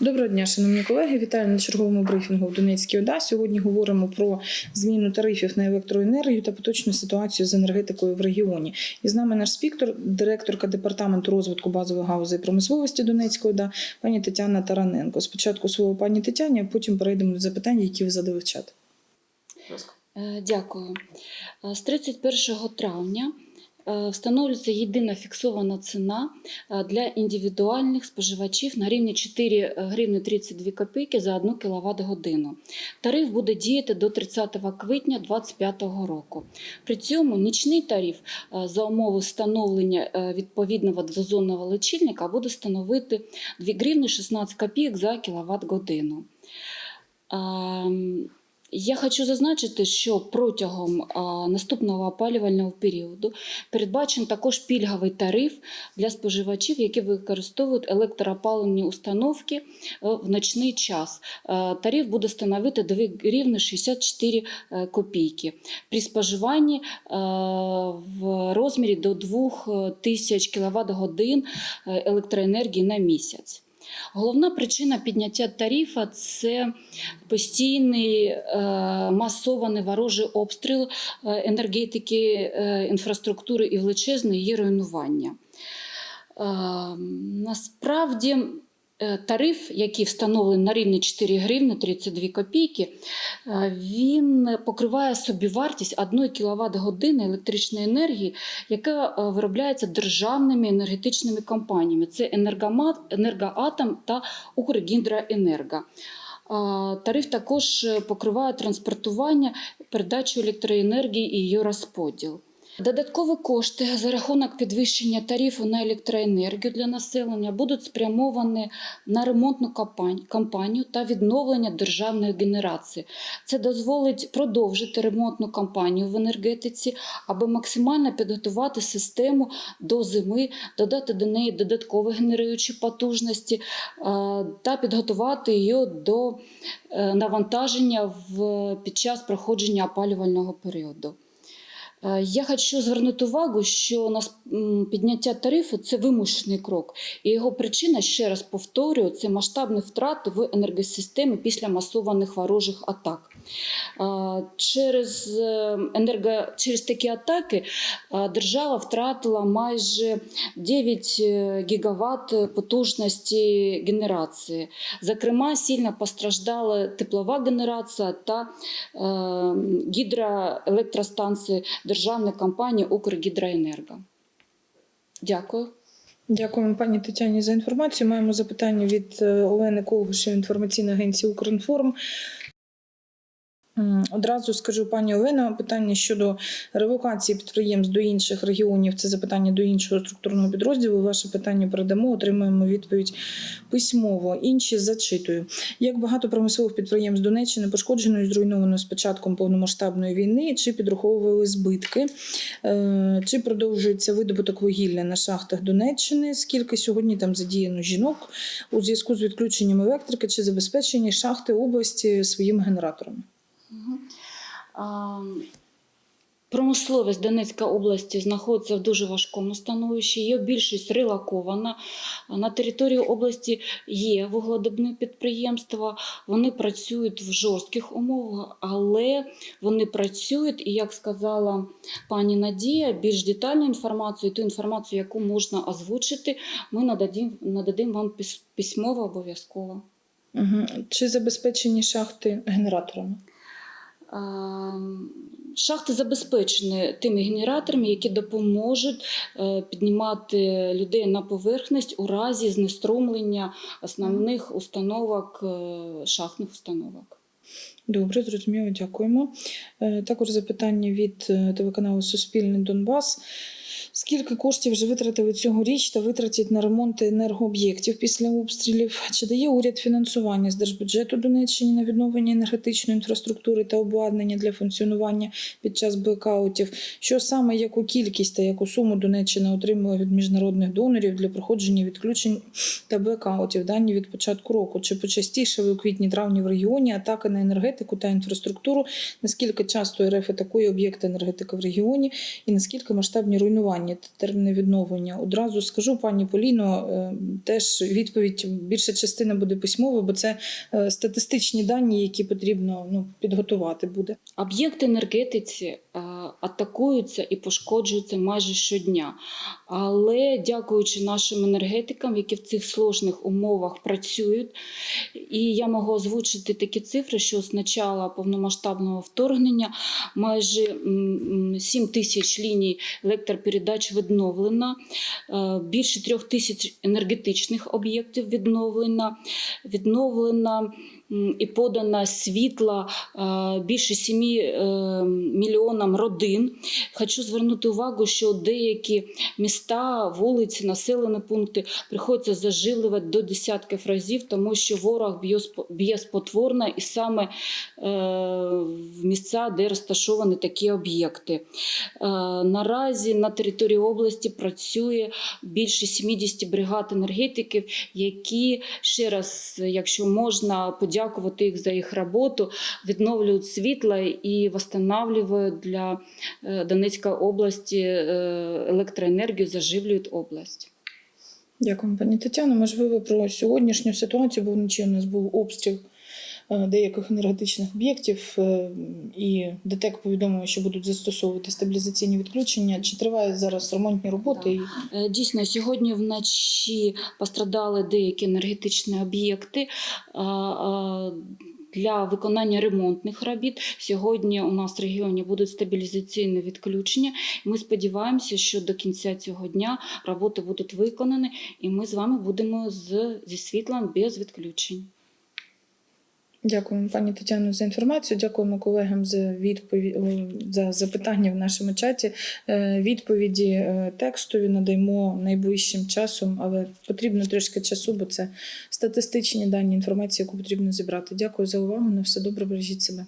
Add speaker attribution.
Speaker 1: Доброго дня, шановні колеги. Вітаю на черговому брифінгу в Донецькій ОДА. Сьогодні говоримо про зміну тарифів на електроенергію та поточну ситуацію з енергетикою в регіоні. І з нами наш спіктор, директорка департаменту розвитку базової галузі промисловості Донецької ОДА, пані Тетяна Тараненко. Спочатку слово пані Тетяні, а потім перейдемо до запитань, які ви задали в чат.
Speaker 2: Е, Дякую. Е, З 31 травня встановлюється єдина фіксована ціна е, для індивідуальних споживачів на рівні 4 гривні 32 копійки за 1 кВт годину. Тариф буде діяти до 30 квітня 2025 року. При цьому нічний тариф е, за умови встановлення е, відповідного двозонного лічильника буде становити 2 гривні 16 копійок за кВт годину. Я хочу зазначити, що протягом наступного опалювального періоду передбачений також пільговий тариф для споживачів, які використовують електроопалені установки е, в ночний час. Е, Тариф буде становити 2 гривни 64 е, копійки при споживанні е, в розмірі до 2000 кВт годин електроенергії на місяць. Головна причина підняття тарифа це постійний е, масований ворожий обстріл е, енергетики, е, інфраструктури і величезне її руйнування. Насправді тариф, який встановлений на рівні 4 гривні 32 копійки, е, він покриває собівартість 1 кВт години електричної енергії, яка е, виробляється державними енергетичними компаніями. Це «Енергомат», енергоатом та Укргідроенерго. Тариф також е, покриває транспортування, передачу електроенергії і її розподіл. Додаткові кошти за рахунок підвищення тарифу на електроенергію для населення будуть спрямовані на ремонтну кампанію та відновлення державної генерації. Це дозволить продовжити ремонтну кампанію в енергетиці, аби максимально підготувати систему до зими, додати до неї додаткові генеруючі потужності е, та підготувати її до е, навантаження під час проходження опалювального періоду. Е, Я хочу звернути увагу, що нас підняття тарифу це вимушений крок, і його причина, ще раз повторюю, це масштабні втрати в енергосистемі після масованих ворожих атак. Е, Через, е, енерго... Через такі атаки е, держава втратила майже 9 гігават потужності генерації. Зокрема, сильно постраждала теплова генерація та е, гідроелектростанції державної компанії Укргідроенерго. Дякую.
Speaker 1: Дякуємо пані Тетяні за інформацію. Маємо запитання від е, Олени Колгушев, інформаційної агенції Укрінформ. Одразу скажу пані Олено, питання щодо релокації підприємств до інших регіонів. Це запитання до іншого структурного підрозділу. Ваше питання передамо, отримаємо відповідь письмово. Інші зачитую. Як багато промислових підприємств Донеччини пошкоджено і зруйновано з початком повномасштабної війни, чи підраховували збитки, Е, чи продовжується видобуток вугілля на шахтах Донеччини? Скільки сьогодні там задіяно жінок у зв'язку з відключенням електрики, чи забезпечені шахти області своїми генераторами?
Speaker 2: Промисловість Донецької області знаходиться в дуже важкому становищі. Є більшість релокована. На території області є вугледобні підприємства. Вони працюють в жорстких умовах, але вони працюють. І як сказала пані Надія, більш детальну інформацію, ту інформацію, яку можна озвучити, ми нададим, нададим вам письмово обов'язково.
Speaker 1: Чи забезпечені шахти генераторами?
Speaker 2: Шахти забезпечені тими генераторами, які допоможуть е, піднімати людей на поверхність у разі знеструмлення основних установок, е, шахтних установок.
Speaker 1: Добре, зрозуміло, дякуємо. Е, Також запитання від телеканалу Суспільний Донбас. Скільки коштів вже витратили цьогоріч та витратять на ремонт енергооб'єктів після обстрілів? Чи дає уряд фінансування з держбюджету Донеччині на відновлення енергетичної інфраструктури та обладнання для функціонування під час блекаутів? Що саме яку кількість та яку суму Донеччина отримала від міжнародних донорів для проходження відключень та блекаутів дані від початку року? Чи почастішали у квітні-травні в регіоні атаки на енергетику та інфраструктуру? Наскільки часто РФ атакує об'єкти енергетики в регіоні і наскільки масштабні руйнування дані та терміни відновлення. Одразу скажу, пані Поліно, е, теж відповідь більша частина буде письмова, бо це е, статистичні дані, які потрібно ну, підготувати буде.
Speaker 2: Об'єкти енергетиці е, атакуються і пошкоджуються майже щодня. Але дякуючи нашим енергетикам, які в цих сложних умовах працюють, і я можу озвучити такі цифри, що з початку повномасштабного вторгнення майже м, м, 7 тисяч ліній електропередач відновлено, е, більше трьох тисяч енергетичних об'єктів відновлено, відновлено і подано світла е, більше 7 е, мільйонам родин. Хочу звернути увагу, що деякі міста, вулиці, населені пункти приходиться зажилувати до десятків разів, тому що ворог б'є сп- спотворно і саме е, в місця, де розташовані такі об'єкти. Наразі на території області працює більше 70 бригад енергетиків, які ще раз, якщо можна, подякувати їх за їх роботу, відновлюють світло і встановлюють для е, Донецької області е, електроенергію, заживлюють область.
Speaker 1: Дякую, пані Тетяно. Можливо, про сьогоднішню ситуацію, бо вночі у нас був обстріл деяких енергетичних об'єктів, е, і ДТЕК повідомив, що будуть застосовувати стабілізаційні відключення. Чи тривають зараз ремонтні роботи? І
Speaker 2: Е, Дійсно, сьогодні вночі пострадали деякі енергетичні об'єкти. Для виконання ремонтних робіт сьогодні у нас в регіоні будуть стабілізаційні відключення. Ми сподіваємося, що до кінця цього дня роботи будуть виконані, і ми з вами будемо з, зі світлом без відключень.
Speaker 1: Дякуємо, пані Тетяно, за інформацію. Дякуємо колегам за відповідь за запитання в нашому чаті. Е, Відповіді е, текстові надаємо найближчим часом, але потрібно трішки часу, бо це статистичні дані інформації, яку потрібно зібрати. Дякую за увагу. На все добре, бережіть себе.